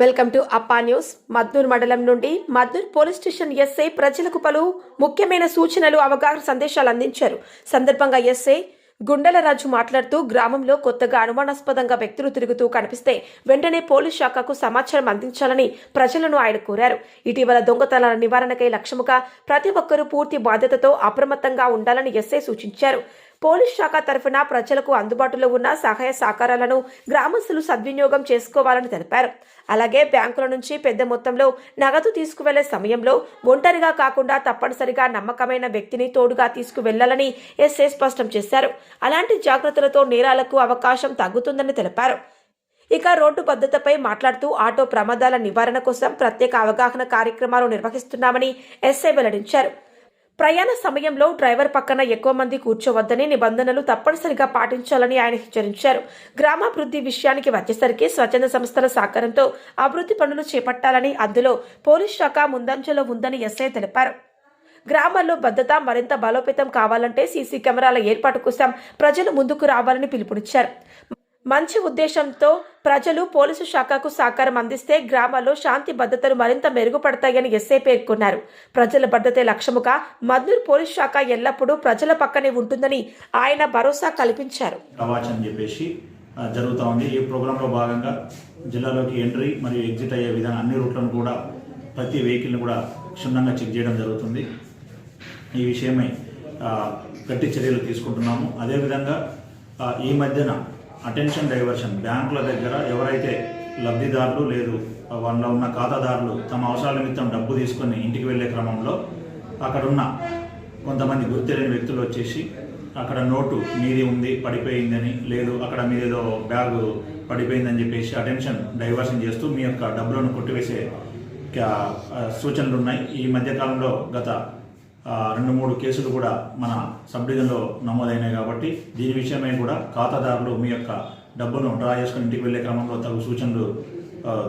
Welcome to Appa news. Madnoor మండలం నుండి Madnoor police station SI ప్రజలకు పలు ముఖ్యమైన సూచనలు అవగాహన సందేశాలు అందించారు. సందర్భంగా ఎస్ఐ గుండెలరాజు మాట్లాడుతూ గ్రామంలో కొత్తగా అనుమానాస్పదంగా వ్యక్తులు తిరుగుతూ కనిపిస్తే వెంటనే పోలీస్ శాఖకు సమాచారం అందించాలని ప్రజలను ఆయన కోరారు. ఇటీవల దొంగతనాల నివారణకై లక్ష్యముగా ప్రతి ఒక్కరూ పూర్తి బాధ్యతతో అప్రమత్తంగా ఉండాలని ఎస్ఐ సూచించారు. పోలీస్ శాఖ తరఫున ప్రజలకు అందుబాటులో ఉన్న సహాయ సహకారాలను గ్రామస్తులు సద్వినియోగం చేసుకోవాలని తెలిపారు. అలాగే బ్యాంకుల నుంచి పెద్ద మొత్తంలో నగదు తీసుకువెళ్ళే సమయంలో ఒంటరిగా కాకుండా తప్పనిసరిగా నమ్మకమైన వ్యక్తిని తోడుగా తీసుకువెళ్ళాలని ఎస్ఏ స్పష్టం చేశారు. అలాంటి జాగ్రత్తలతో నేరాలకు అవకాశం తగ్గుతుందని తెలిపారు. ఇక రోడ్డు భద్రతపై మాట్లాడుతూ ఆటో ప్రమాదాల నివారణ కోసం ప్రత్యేక అవగాహన కార్యక్రమాలు నిర్వహిస్తున్నామని ఎస్ఐ వెల్లడించారు. ప్రయాణ సమయంలో డ్రైవర్ పక్కన ఎక్కువ మంది కూర్చోవద్దని నిబంధనలు తప్పనిసరిగా పాటించాలని ఆయన హెచ్చరించారు. గ్రామాభివృద్ధి విషయానికి వచ్చేసరికి స్వచ్ఛంద సంస్థల సహకారంతో అభివృద్ధి పనులు చేపట్టాలని అందులో పోలీస్ శాఖ ముందంజలో ఉందని ఎస్ఐ తెలిపారు. గ్రామాల్లో భద్రత మరింత బలోపేతం కావాలంటే సీసీ కెమెరాల ఏర్పాటు కోసం ప్రజలు ముందుకు రావాలని పిలుపునిచ్చారు. మంచి ఉద్దేశంతో ప్రజలు పోలీసు శాఖకు సహకారం అందిస్తే గ్రామాల్లో శాంతి భద్రతలు మరింత మెరుగుపడతాయని ఎస్ఐ పేర్కొన్నారు. ప్రజల భద్రతే లక్ష్యముగా మద్నూర్ పోలీస్ శాఖ ఎల్లప్పుడూ ప్రజల పక్కనే ఉంటుందని ఆయన భరోసా కల్పించారు. చెప్పేసి జరుగుతూ ఉంది. ఈ ప్రోగ్రాంలో భాగంగా జిల్లాలోకి ఎంట్రీ మరియు ఎగ్జిట్ అయ్యే విధానం అన్ని రూట్లను కూడా ప్రతి వెహికల్ని కూడా క్షుణ్ణంగా చెక్ చేయడం జరుగుతుంది. ఈ విషయమై గట్టి చర్యలు తీసుకుంటున్నాము. అదేవిధంగా ఈ మధ్యన అటెన్షన్ డైవర్షన్. బ్యాంకుల దగ్గర ఎవరైతే లబ్ధిదారులు లేదు వాళ్ళ ఉన్న ఖాతాదారులు తమ అవసరాల నిమిత్తం డబ్బు తీసుకొని ఇంటికి వెళ్ళే క్రమంలో అక్కడున్న కొంతమంది గుర్తులేని వ్యక్తులు వచ్చేసి అక్కడ నోటు మీది ఉంది పడిపోయిందని లేదు అక్కడ మీదేదో బ్యాగ్ పడిపోయిందని చెప్పేసి అటెన్షన్ డైవర్షన్ చేస్తూ మీ యొక్క డబ్బులను కొట్టివేసే సూచనలు ఉన్నాయి ఈ మధ్యకాలంలో గత రెండు మూడు కేసులు కూడా మన సబ్ డివిజన్లో నమోదైనాయి కాబట్టి దీని విషయమై కూడా ఖాతాదారులు మీ యొక్క డబ్బును డ్రా చేసుకుని ఇంటికి వెళ్ళే క్రమంలో తగు సూచనలు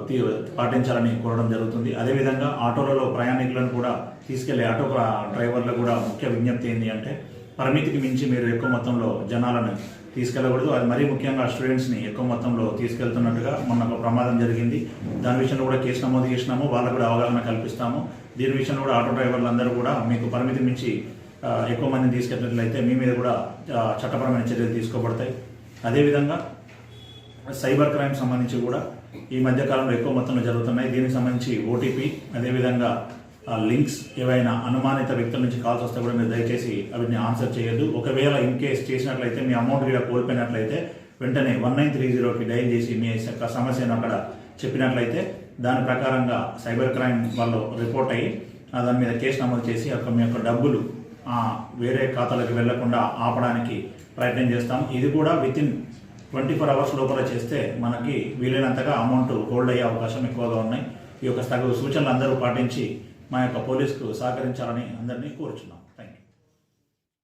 తీ- పాటించాలని కోరడం జరుగుతుంది. అదేవిధంగా ఆటోలలో ప్రయాణికులను కూడా తీసుకెళ్ళే ఆటో డ్రైవర్లకు కూడా ముఖ్య విజ్ఞప్తి ఏంటి అంటే పరిమితికి మించి మీరు ఎక్కువ మొత్తంలో జనాలను తీసుకెళ్ళకూడదు. అది మరీ ముఖ్యంగా స్టూడెంట్స్ని ఎక్కువ మొత్తంలో తీసుకెళ్తున్నట్టుగా మొన్న ఒక ప్రమాదం జరిగింది. దాని విషయంలో కూడా కేసు నమోదు చేసినాము. వాళ్ళకు కూడా అవగాహన కల్పిస్తాము. దీని విషయంలో కూడా ఆటో డ్రైవర్లందరూ కూడా మీకు పరిమితి మించి ఎక్కువ మందిని తీసుకెళ్ళినట్లయితే మీ మీద కూడా చట్టపరమైన చర్యలు తీసుకోబడతాయి. అదేవిధంగా సైబర్ క్రైమ్ సంబంధించి కూడా ఈ మధ్యకాలంలో ఎక్కువ మొత్తంలో జరుగుతున్నాయి. దీనికి సంబంధించి ఓటీపీ అదేవిధంగా లింక్స్ ఏవైనా అనుమానిత వ్యక్తుల నుంచి కాల్స్ వస్తే కూడా మీరు దయచేసి అవన్నీ ఆన్సర్ చేయొద్దు. ఒకవేళ ఇన్ కేస్ చేసినట్లయితే మీ అమౌంట్ కూడా కోల్పోయినట్లయితే వెంటనే వన్ నైన్ త్రీ జీరోకి డైల్ చేసి మీ యొక్క సమస్యను అక్కడ చెప్పినట్లయితే దాని ప్రకారంగా సైబర్ క్రైమ్ వాళ్ళు రిపోర్ట్ అయ్యి దాని మీద కేసు నమోదు చేసి యొక్క మీ యొక్క డబ్బులు వేరే ఖాతాలకు వెళ్ళకుండా ఆపడానికి ప్రయత్నం చేస్తాం. ఇది కూడా within twenty four hours లోపల చేస్తే మనకి వీలైనంతగా అమౌంట్ హోల్డ్ అయ్యే అవకాశం ఎక్కువగా ఉన్నాయి. ఈ యొక్క సగ సూచనలు అందరూ పాటించి మా యొక్క పోలీసుకు సహకరించాలని అందరినీ కోరుచున్నాం.